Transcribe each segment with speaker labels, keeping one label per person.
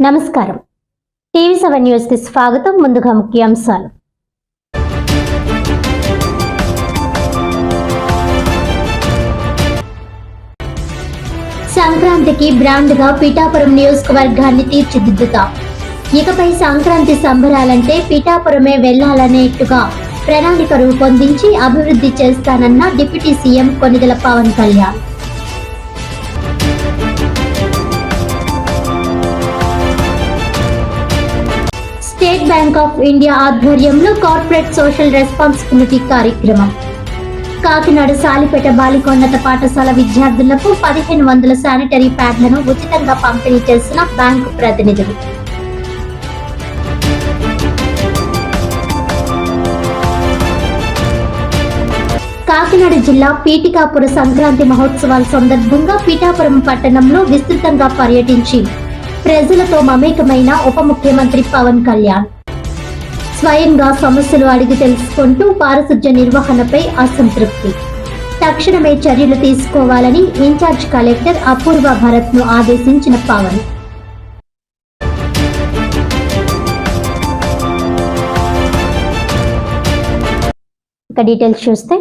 Speaker 1: నమస్కారం. TV seven న్యూస్కి స్వాగతం. ముందుగా ముఖ్యాంశాలు. సంక్రాంతికి బ్రాండ్గా పిఠాపురం నియోజకవర్గాన్ని తీర్చిదిద్దుతాం. ఇకపై సంక్రాంతి సంబరాలంటే పిఠాపురమే వెళ్ళాలనేట్టుగా ప్రణాళిక రూపొందించి అభివృద్ధి చేస్తానన్న deputy CM Konidela Pawan Kalyan. Bank of India ఆధ్వర్యంలో కార్పొరేట్ సోషల్ రెస్పాన్సిబిలిటీ కార్యక్రమం. కాకినాడ సాలిపేట బాలికోన్నత పాఠశాల విద్యార్థులకు పదిహేను వందల శానిటరీ ప్యాడ్లను ఉచితంగా పంపిణీ చేసిన బ్యాంకు ప్రతినిధులు. కాకినాడ జిల్లా పీఠికాపుర సంక్రాంతి మహోత్సవాల సందర్భంగా పీఠాపురం పట్టణంలో విస్తృతంగా పర్యటించి ప్రజలతో మమేకమైన ఉప ముఖ్యమంత్రి పవన్ కళ్యాణ్. స్వయంగా సమస్యలు అడిగి తెలుసుకుంటూ పారిశుధ్య నిర్వహణపై అసంతృప్తి. తక్షణమే చర్యలు తీసుకోవాలని ఇన్ఛార్జ్ కలెక్టర్ అపూర్వ భరత్ను ఆదేశించిన పవన్. ఇక డీటెయిల్స్ చూస్తే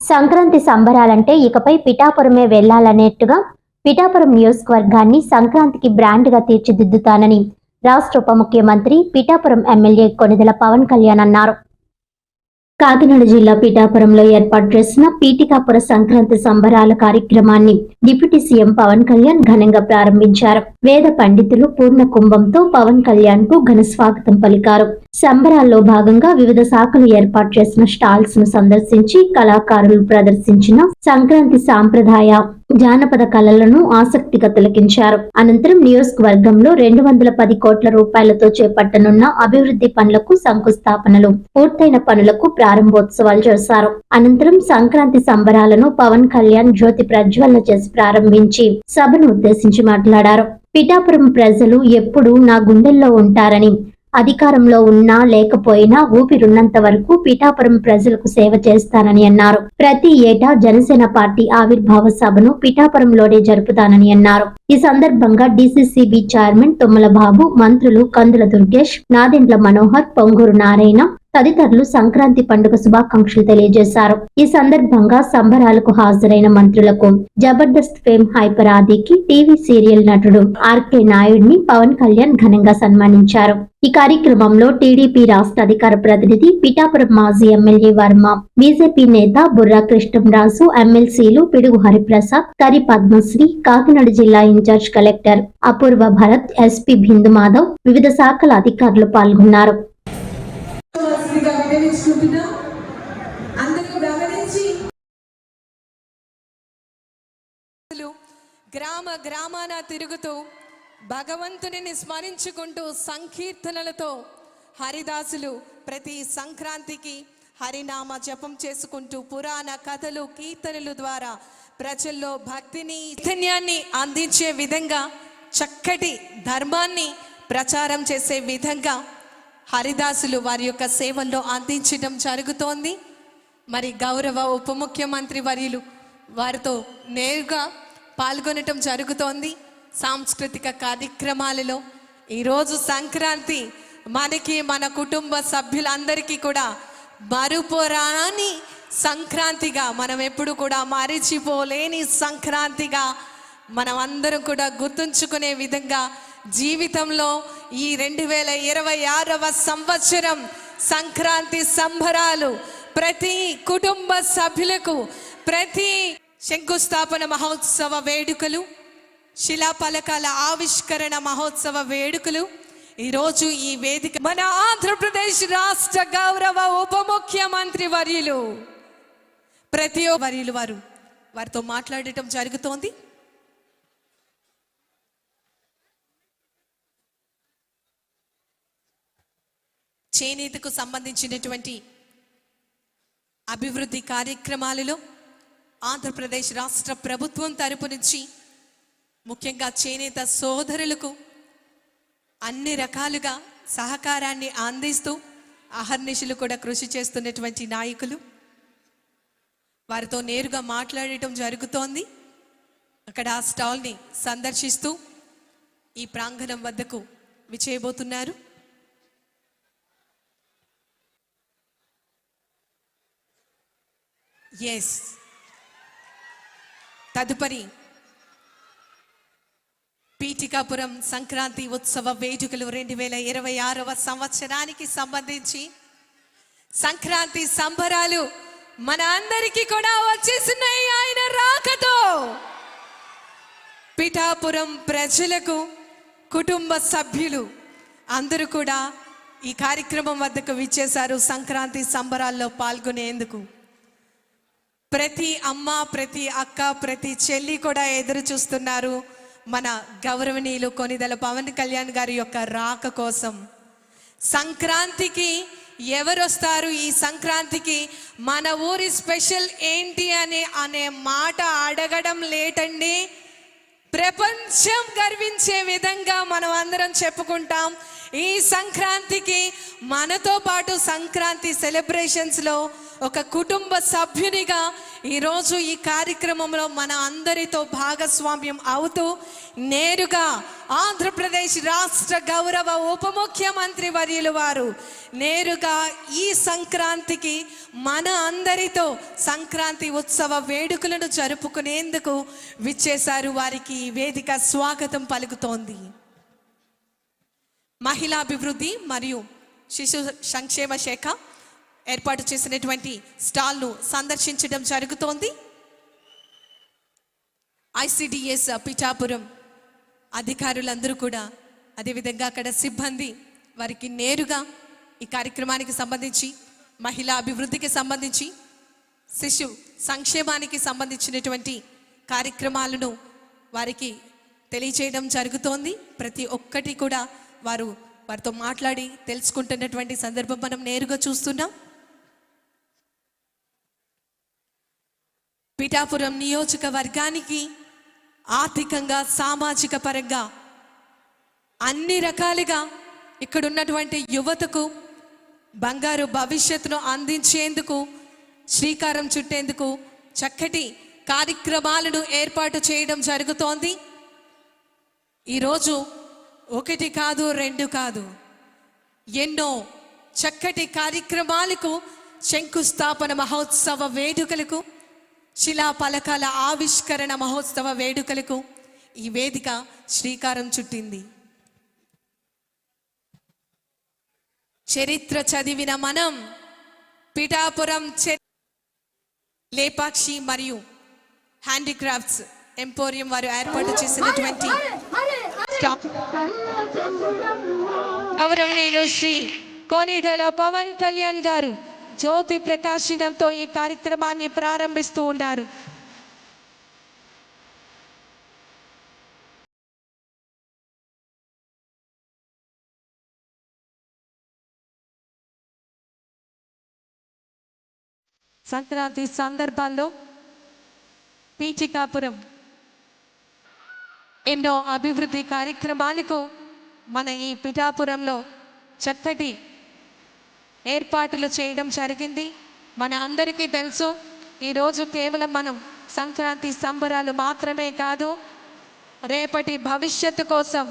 Speaker 1: సంక్రాంతి సంబరాలంటే ఇకపై పిఠాపురమే వెళ్ళాలనేట్టుగా పిఠాపురం నియోజకవర్గాన్ని సంక్రాంతికి బ్రాండ్గా తీర్చిదిద్దుతానని రాష్ట్ర ఉప ముఖ్యమంత్రి పిఠాపురం ఎమ్మెల్యే కొనిదెల పవన్ కళ్యాణ్ అన్నారు. కాకినాడ జిల్లా పిఠాపురంలో ఏర్పాటు చేసిన పీఠికాపుర సంక్రాంతి సంబరాల కార్యక్రమాన్ని డిప్యూటీ సీఎం పవన్ కళ్యాణ్ ఘనంగా ప్రారంభించారు. వేద పండితులు పూర్ణ కుంభంతో పవన్ కళ్యాణ్కు ఘన స్వాగతం పలికారు. సంబరాల్లో భాగంగా వివిధ శాఖలు ఏర్పాటు చేసిన స్టాల్స్ను సందర్శించి కళాకారులు ప్రదర్శించిన సంక్రాంతి సాంప్రదాయ జానపద కళలను ఆసక్తిగా తిలకించారు. అనంతరం నియోజకవర్గంలో రెండు వందల పది కోట్ల రూపాయలతో చేపట్టనున్న అభివృద్ధి పనులకు శంకుస్థాపనలు పూర్తయిన పనులకు ప్రారంభోత్సవాలు చేశారు. అనంతరం సంక్రాంతి సంబరాలను పవన్ కళ్యాణ్ జ్యోతి ప్రజ్వలన చేసి ప్రారంభించి సభను ఉద్దేశించి మాట్లాడారు. పిఠాపురం ప్రజలు ఎప్పుడూ నా గుండెల్లో ఉంటారని అధికారంలో ఉన్నా లేకపోయినా ఊపిరున్నంత వరకు పిఠాపురం ప్రజలకు సేవ చేస్తానని అన్నారు. ప్రతి ఏటా జనసేన పార్టీ ఆవిర్భావ సభను పిఠాపురంలోనే జరుపుతానని అన్నారు. ఈ సందర్భంగా డిసిసిబి చైర్మన్ తుమ్మల బాబు మంత్రులు కందుల దుర్గేష్ నాదెండ్ల మనోహర్ పొంగూరు నారాయణ తదితరులు సంక్రాంతి పండుగ శుభాకాంక్షలు తెలియజేశారు. ఈ సందర్భంగా సంబరాలకు హాజరైన మంత్రులకు జబర్దస్త్ ఫేమ్ హైపర్ ఆదికి టీవీ సీరియల్ నటుడు ఆర్కే నాయుడిని పవన్ కళ్యాణ్ ఘనంగా సన్మానించారు. ఈ కార్యక్రమంలో టీడీపీ రాష్ట్ర అధికార ప్రతినిధి పిఠాపురం మాజీ ఎమ్మెల్యే వర్మ బీజేపీ నేత బుర్రా కృష్ణంరాజు ఎమ్మెల్సీలు పిడుగు హరిప్రసాద్ కరి పద్మశ్రీ కాకినాడ జిల్లా in charge collector Apoorva Bharat SP Bindu Madhav వివిధ శాఖల అధికారులు పాల్గొన్నారు.
Speaker 2: వాల్సిందిగా అందరూ గమనించి.
Speaker 3: గ్రామ గ్రామాన తిరుగుతూ భగవంతుని స్మరించుకుంటూ సంకీర్తనలతో హరిదాసులు ప్రతి సంక్రాంతికి హరినామ జపం చేసుకుంటూ పురాణ కథలు కీర్తనలు ద్వారా ప్రజల్లో భక్తిని చైతన్యాన్ని అందించే విధంగా చక్కటి ధర్మాన్ని ప్రచారం చేసే విధంగా హరిదాసులు వారి యొక్క సేవల్లో అందించడం జరుగుతోంది. మరి గౌరవ ఉప ముఖ్యమంత్రి వర్యులు వారితో నేరుగా పాల్గొనటం జరుగుతోంది. సాంస్కృతిక కార్యక్రమాలలో ఈరోజు సంక్రాంతి మనకి మన కుటుంబ సభ్యులందరికీ కూడా మరుపురాని సంక్రాంతిగా మనం ఎప్పుడు కూడా మరిచిపోలేని సంక్రాంతిగా మనం అందరం కూడా గుర్తుంచుకునే విధంగా జీవితంలో ఈ రెండు వేల ఇరవై ఆరవ సంవత్సరం సంక్రాంతి సంబరాలు ప్రతి కుటుంబ సభ్యులకు ప్రతి శంకుస్థాపన మహోత్సవ వేడుకలు శిలాపలకాల ఆవిష్కరణ మహోత్సవ వేడుకలు. ఈరోజు ఈ వేదిక మన ఆంధ్రప్రదేశ్ రాష్ట్ర గౌరవ ఉప ముఖ్యమంత్రి వర్యులు. ప్రతి వర్యులు వారు వారితో మాట్లాడటం జరుగుతోంది. చేనేతకు సంబంధించినటువంటి అభివృద్ధి కార్యక్రమాలలో ఆంధ్రప్రదేశ్ రాష్ట్ర ప్రభుత్వం తరపు నుంచి ముఖ్యంగా చేనేత సోదరులకు అన్ని రకాలుగా సహకారాన్ని అందిస్తూ అహర్నిశలు కూడా కృషి చేస్తున్నటువంటి నాయకులు. వారితో నేరుగా మాట్లాడటం జరుగుతోంది. అక్కడ ఆ స్టాల్ని సందర్శిస్తూ ఈ ప్రాంగణం వద్దకు విచేయబోతున్నారు ఎస్ తదుపరి పీఠికాపురం సంక్రాంతి ఉత్సవ వేడుకలు రెండు వేల ఇరవై ఆరవ సంవత్సరానికి సంబంధించి సంక్రాంతి సంబరాలు మన అందరికీ కూడా వచ్చేసినాయి ఆయన రాకతో. పిఠాపురం ప్రజలకు కుటుంబ సభ్యులు అందరూ కూడా ఈ కార్యక్రమం వద్దకు విచ్చేశారు సంక్రాంతి సంబరాల్లో పాల్గొనేందుకు. ప్రతి అమ్మ ప్రతి అక్క ప్రతి చెల్లి కూడా ఎదురు చూస్తున్నారు మన గౌరవనీయులు కొనిదల పవన్ కళ్యాణ్ గారి యొక్క రాక కోసం. సంక్రాంతికి ఎవరు వస్తారు ఈ సంక్రాంతికి మన ఊరి స్పెషల్ ఏంటి అని అనే మాట అడగడం లేటండి. ప్రపంచం గర్వించే విధంగా మనం అందరం చెప్పుకుంటాం. ఈ సంక్రాంతికి మనతో పాటు సంక్రాంతి సెలబ్రేషన్స్లో ఒక కుటుంబ సభ్యునిగా ఈరోజు ఈ కార్యక్రమంలో మన అందరితో భాగస్వామ్యం అవుతూ నేరుగా ఆంధ్రప్రదేశ్ రాష్ట్ర గౌరవ ఉప ముఖ్యమంత్రి వర్యులు వారు నేరుగా ఈ సంక్రాంతికి మన అందరితో సంక్రాంతి ఉత్సవ వేడుకలను జరుపుకునేందుకు విచ్చేశారు. వారికి ఈ వేదిక స్వాగతం పలుకుతోంది. మహిళాభివృద్ధి మరియు శిశు సంక్షేమ శాఖ ఏర్పాటు చేసినటువంటి స్టాల్ను సందర్శించడం జరుగుతోంది. ఐసిడిఎస్ పిఠాపురం అధికారులందరూ కూడా అదేవిధంగా అక్కడ సిబ్బంది వారికి నేరుగా ఈ కార్యక్రమానికి సంబంధించి మహిళా అభివృద్ధికి సంబంధించి శిశు సంక్షేమానికి సంబంధించినటువంటి కార్యక్రమాలను వారికి తెలియచేయడం జరుగుతోంది. ప్రతి ఒక్కటి కూడా వారు వారితో మాట్లాడి తెలుసుకుంటున్నటువంటి సందర్భం మనం నేరుగా చూస్తున్నాం. పిఠాపురం నియోజకవర్గానికి ఆర్థికంగా సామాజిక పరంగా అన్ని రకాలుగా ఇక్కడ ఉన్నటువంటి యువతకు బంగారు భవిష్యత్తును అందించేందుకు శ్రీకారం చుట్టేందుకు చక్కటి కార్యక్రమాలను ఏర్పాటు చేయడం జరుగుతోంది. ఈరోజు ఒకటి కాదు రెండు కాదు ఎన్నో చక్కటి కార్యక్రమాలకు శంకుస్థాపన మహోత్సవ వేడుకలకు శిలా పలకాల ఆవిష్కరణ మహోత్సవ వేడుకలకు ఈ వేదిక శ్రీకారం చుట్టింది. చరిత్ర చదివిన మనం పిఠాపురం లేపాక్షి మరియు హ్యాండీక్రాఫ్ట్స్ ఎంపోరియం వారు ఏర్పాటు చేసినటువంటి స్టాప్. గౌరవనీయులు శ్రీ కోనిడల పవన్ కళ్యాణ్ గారు జ్యోతి ప్రకాశనంతో ఈ కార్యక్రమాన్ని ప్రారంభిస్తూ ఉన్నారు. సంక్రాంతి సందర్భాల్లో పీచికాపురం ఎన్నో అభివృద్ధి కార్యక్రమాలకు మన ఈ పిఠాపురంలో చక్కటి ఏర్పాట్లు చేయడం జరిగింది. మన అందరికీ తెలుసు ఈరోజు కేవలం మనం సంక్రాంతి సంబరాలు మాత్రమే కాదు రేపటి భవిష్యత్తు కోసం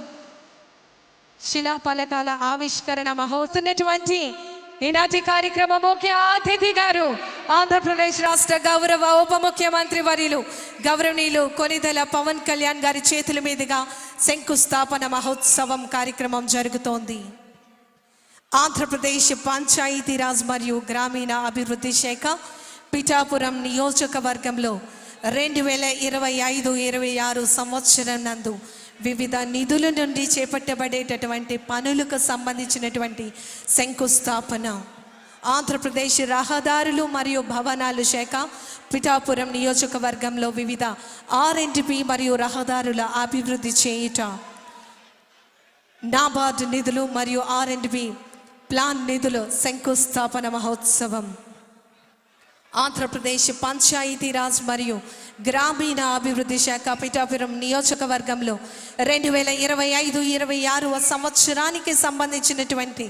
Speaker 3: శిలాఫలకాల ఆవిష్కరణ మహోత్సవటువంటి ఈనాటి కార్యక్రమ ముఖ్య అతిథి గారు ఆంధ్రప్రదేశ్ రాష్ట్ర గౌరవ ఉప ముఖ్యమంత్రి వర్యులు గౌరవనీయులు కొనిదెల పవన్ కళ్యాణ్ గారి చేతుల మీదుగా శంకుస్థాపన మహోత్సవం కార్యక్రమం జరుగుతోంది. ఆంధ్రప్రదేశ్ పంచాయతీరాజ్ మరియు గ్రామీణ అభివృద్ధి శాఖ పిఠాపురం నియోజకవర్గంలో రెండు వేల ఇరవై ఐదు ఇరవై ఆరు సంవత్సరం నందు వివిధ నిధుల నుండి చేపట్టబడేటటువంటి పనులకు సంబంధించినటువంటి శంకుస్థాపన. ఆంధ్రప్రదేశ్ రహదారులు మరియు భవనాలు శాఖ పిఠాపురం నియోజకవర్గంలో వివిధ ఆర్ఎండ్పి మరియు రహదారుల అభివృద్ధి చేయుట. నాబార్డ్ నిధులు మరియు ఆర్ ప్లాన్ నిధులు శంకుస్థాపన మహోత్సవం. ఆంధ్రప్రదేశ్ పంచాయతీరాజ్ మరియు గ్రామీణ అభివృద్ధి శాఖ పిఠాపురం నియోజకవర్గంలో రెండు వేల ఇరవై ఐదు ఇరవై ఆరు సంవత్సరానికి సంబంధించినటువంటి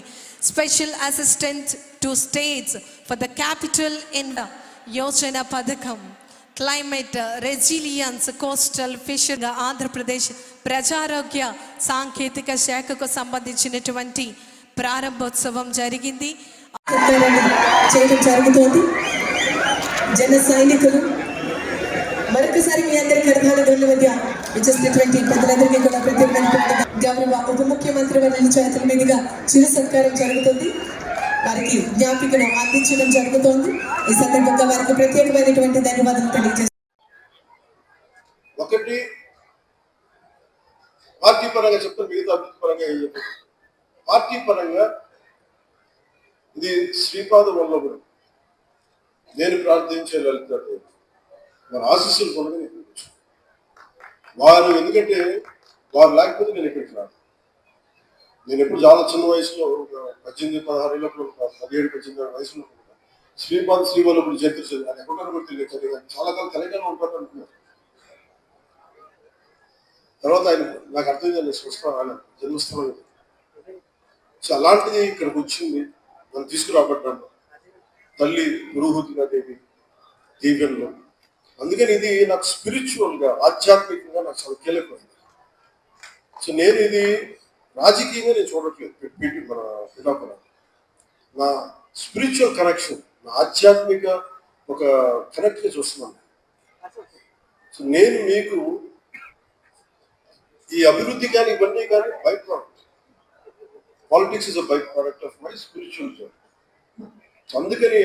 Speaker 3: special assistant to states for the capital in the Yojana పథకం. Climate resilience coastal fisher Andhra Pradesh ప్రజారోగ్య సాంకేతిక శాఖకు సంబంధించినటువంటి ప్రారంభోత్సవం జరిగింది.
Speaker 2: చేయడం జరుగుతోంది. జన సైనికులు మరొకసారి మీ అందరి కరతాల ధ్వనుల మధ్య విచ్చేసినటువంటి పెద్దలందరికీ కూడా ప్రత్యేకమైన గౌరవ ఉప ముఖ్యమంత్రి వర్యుల చేతుల మీదుగా చిరు సత్కారం జరుగుతుంది. వారికి జ్ఞాపికను అందించడం జరుగుతోంది. ఈ సందర్భంగా వారికి ప్రత్యేకమైనటువంటి ధన్యవాదాలు తెలియజేస్తున్నాను
Speaker 4: ఒకటి పార్టీ పరంగా చెప్తాను మిగతా అభివృద్ధి పరంగా పార్టీ పరంగా ఇది శ్రీపాద వల్లభుడు. నేను ప్రార్థించే లలిత మన ఆశీస్సులు పొందని నేను వారు ఎందుకంటే వారు లేకపోతే నేను ఇక్కడికి రాను. నేను ఎప్పుడు చాలా చిన్న వయసులో ఒక పద్దెనిమిది పదహారు ఏళ్ళప్పుడు పదిహేడు పద్దెనిమిది వయసులో శ్రీపాద్ శ్రీవల్లభుడు జయంతి చదివి అది ఎక్కడ కూడా చాలా కాలం తెలంగాణ ఉంటారు అనుకున్నారు తర్వాత ఆయన నాకు అర్థం కాలేదు. స్వస్థ ఆయన జన్మస్థలం సో అలాంటిది ఇక్కడికి వచ్చింది. మనం తీసుకురాబడ్డాను. తల్లి పురోహుతిగా దేవి దీవెనలో. అందుకని ఇది నాకు స్పిరిచువల్గా ఆధ్యాత్మికంగా నాకు చాలా కీలకమైంది. సో నేను ఇది రాజకీయంగా నేను చూడట్లేదు. పి- మన పిఠాపురం. నా స్పిరిచువల్ కనెక్షన్ నా ఆధ్యాత్మిక ఒక కనెక్ట్గా చూస్తున్నాను. సో నేను మీకు ఈ అభివృద్ధి కానీ ఇవన్నీ కానీ by politics is a byproduct of my spiritual journey అందుకని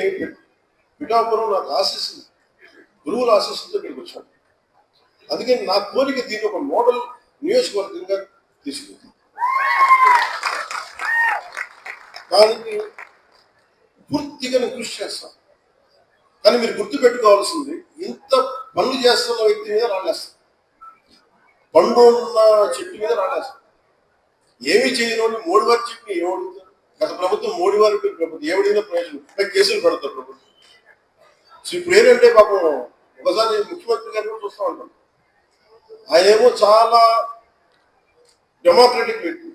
Speaker 4: పిఠాపురం నాకు ఆశిస్తుంది గురువుల ఆశిస్తుందో ఇక్కడికి వచ్చాను. అందుకని నా కోరిక దీన్ని ఒక మోడల్ నియోజకవర్గంగా తీసుకుంది. దానికి పూర్తిగా నేను కృషి చేస్తాను. కానీ మీరు గుర్తుపెట్టుకోవాల్సింది ఇంత పనులు చేస్తున్న వ్యక్తి మీద రాలేస్తాను పండు ఉన్న చెట్టు మీద రాలేస్తాం ఏమి చేయని మోడీ వారు చెప్పి ఏమడుగుతారు గత ప్రభుత్వం మోడీ వారు ప్రభుత్వం ఏమడిగిన ప్రయోజనం పై కేసులు పెడతారు ప్రభుత్వం. సో ఇప్పుడు ఏంటంటే పాపం ఒకసారి ముఖ్యమంత్రి గారు కూడా చూస్తూ ఉంటాం ఆయన ఏమో చాలా డెమోక్రటిక్ వ్యక్తి.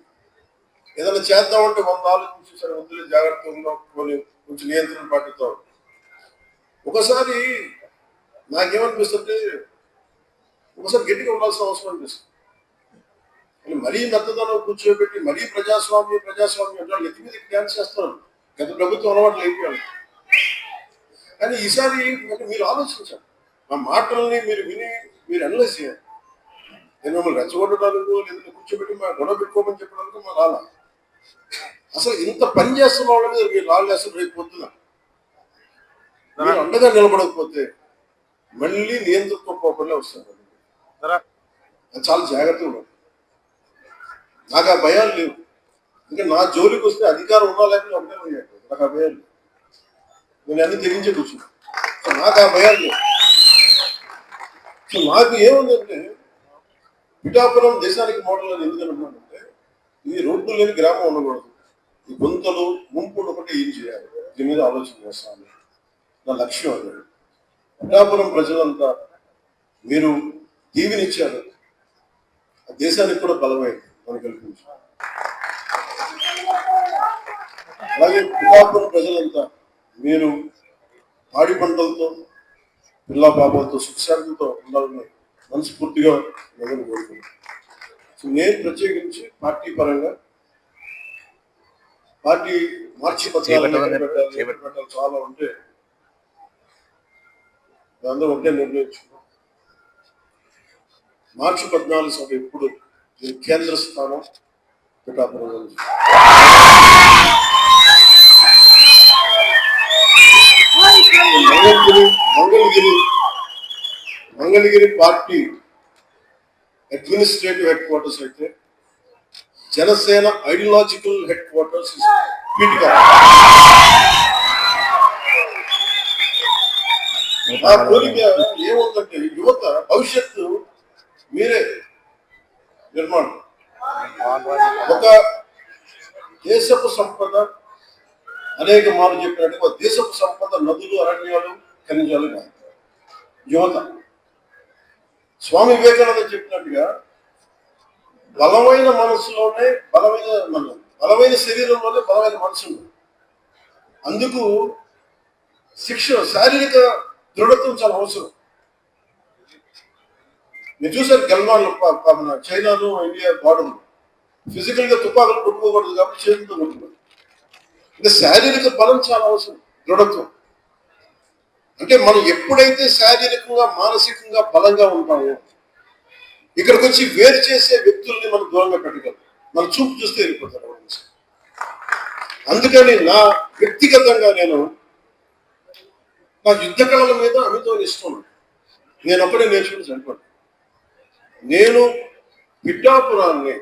Speaker 4: ఏదైనా చేద్దామంటే వంద ఆలోచించి సరే వద్దులే జాగ్రత్తగా ఉందాం కొన్ని కొంచెం నియంత్రణ పాటిద్దాం. ఒకసారి నాకేమనిపిస్తుంటే ఒకసారి గట్టిగా ఉండాల్సిన అవసరం అనిపిస్తుంది. మరీ మెత్తదనం కూర్చోబెట్టి మరీ ప్రజాస్వామ్యం ప్రజాస్వామ్యం అంటే వాళ్ళు ఎత్తి మీద డ్యాన్స్ చేస్తున్నారు గత ప్రభుత్వం అలవాట్లు అయిపోయాడు కానీ ఈసారి అంటే మీరు ఆలోచించాలి ఆ మాటల్ని మీరు విని మీరు అనలైజ్ చేయాలి. నేను మిమ్మల్ని రెచ్చగొట్టడానికి లేదా కూర్చోబెట్టి మా గొడవ పెట్టుకోమని చెప్పడానికి మా రాలా. అసలు ఇంత పని చేస్తున్న వాళ్ళ మీద మీరు రాళ్ళు అసలు రేపు పొద్దున మీరు అండగా నిలబడకపోతే మళ్ళీ నియంతృత్వ కోపంలో వస్తారు అది చాలా జాగ్రత్తగా ఉండాలి. నాకు ఆ భయాలు లేవు. ఇంకా నా జోలికి వస్తే అధికారం ఉన్నా లేకపోతే ఒకటే పోయాడు నాకు ఆ భయాలు లేవు. నేను అన్ని తెగించే కూర్చున్నా. నాకు ఆ భయాలు లేవు. సో నాకు ఏముందంటే పిఠాపురం దేశానికి మోడల్ అని ఎందుకు అనుకున్నానంటే ఇది రోడ్డు లేని గ్రామం ఉండకూడదు. ఈ గుంతలు ముంపుడు ఒకటి ఏం చేయాలి? దీని మీద ఆలోచన చేస్తాను. నా లక్ష్యం అది. పిఠాపురం ప్రజలంతా మీరు దీవినిచ్చారు. ఆ దేశానికి కూడా బలమైంది. అలాగే పిఠాపురం ప్రజలంతా మీరు పాడి పంటలతో పిల్ల పాపలతో సుఖశాంతితో ఉండాలని మనస్ఫూర్తిగా నేను కోరుకుంటున్నాను సో నేను ప్రత్యేకించి పార్టీ పరంగా పార్టీ మార్చి పత్రాలు చాలా ఉంటే దాంట్లో ఒకటే నిర్ణయించుకున్నాం. మార్చి పద్నాలుగు సభ ఎప్పుడు దీని కేంద్ర స్థానం Pithapuram. Mangalagiri Mangalagiri Mangalagiri party administrative headquarters అయితే జనసేన ఐడియాలజికల్ హెడ్ క్వార్టర్స్ ఆ కోరిక ఏముందంటే యువత భవిష్యత్తు మీరే. నిర్మాణం. ఒక దేశపు సంపద అనేక మార్లు చెప్పినట్టు ఒక దేశపు సంపద నదులు అరణ్యాలు ఖనిజాలు కాదు యువత. స్వామి వివేకానంద చెప్పినట్టుగా బలమైన మనసులోనే బలమైన మన బలమైన శరీరంలోనే బలమైన మనసు అందుకు శిక్ష శారీరక దృఢత్వం చాలా అవసరం. మీరు చూసారు గల్వాన్ చైనాను చైనాలో ఇండియా బార్డర్ ఫిజికల్గా తుపాకులు కొట్టుకోకూడదు కాబట్టి చేతులతో కొట్టుకోవాలి అంటే శారీరక బలం చాలా అవసరం దృఢత్వం. అంటే మనం ఎప్పుడైతే శారీరకంగా మానసికంగా బలంగా ఉంటామో ఇక్కడికి వచ్చి వేరు చేసే వ్యక్తుల్ని మనం దూరంగా పెట్టగలం. మన చూపు చూస్తే వెళ్ళిపోతారు అందుకని నా వ్యక్తిగతంగా నేను నా యుద్ధ కళల మీద అమితం ఇష్టం నేను అప్పుడే నేర్చుకుని చనిపోయాను నేను పిఠాపురాన్ని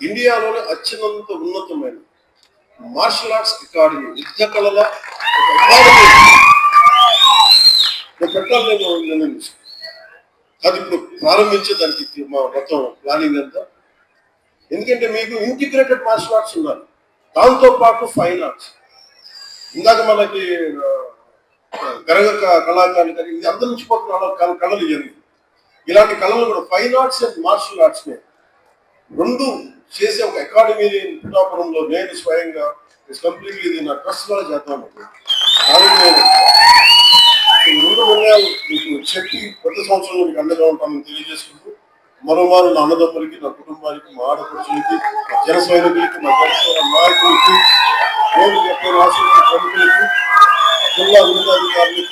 Speaker 4: ఇండియాలోనే అత్యంత ఉన్నతమైన మార్షల్ ఆర్ట్స్ అకాడమీ యుద్ధ కళల అకాడమీ. పెట్టాలని అది ఇప్పుడు ప్రారంభించే దానికి మా మొత్తం ప్లానింగ్ అంతా. ఎందుకంటే మీకు ఇంటిగ్రేటెడ్ మార్షల్ ఆర్ట్స్ ఉండాలి. దాంతో పాటు ఫైన్ ఆర్ట్స్. ఇందాక మనకి గరగ కళాకారులు కానీ ఇది అందరి నుంచి పోతున్న కళలు జరిగింది ఇలాంటి కళలు కూడా ఫైన్ ఆర్ట్స్ అండ్ మార్షల్ ఆర్ట్స్ని రెండు చేసే ఒక అకాడమీని పిఠాపురంలో నేను స్వయంగా కంప్లీట్లీ ఇది నా ట్రస్ట్ ద్వారా చేద్దాం ఈ రెండు నిర్ణయాలు మీకు చెప్పి ప్రతి సంవత్సరం మీకు అండగా ఉంటామని తెలియజేసుకుంటూ మరోమారు నా అన్నదమ్ములకి నా కుటుంబానికి మా ఆడపడుచులకి మా జన సైనికులకి మా జనసేన నాయకులకి నేను చెప్పిన రాష్ట్ర ప్రముఖులకి జిల్లా ఉన్నతాధికారులకి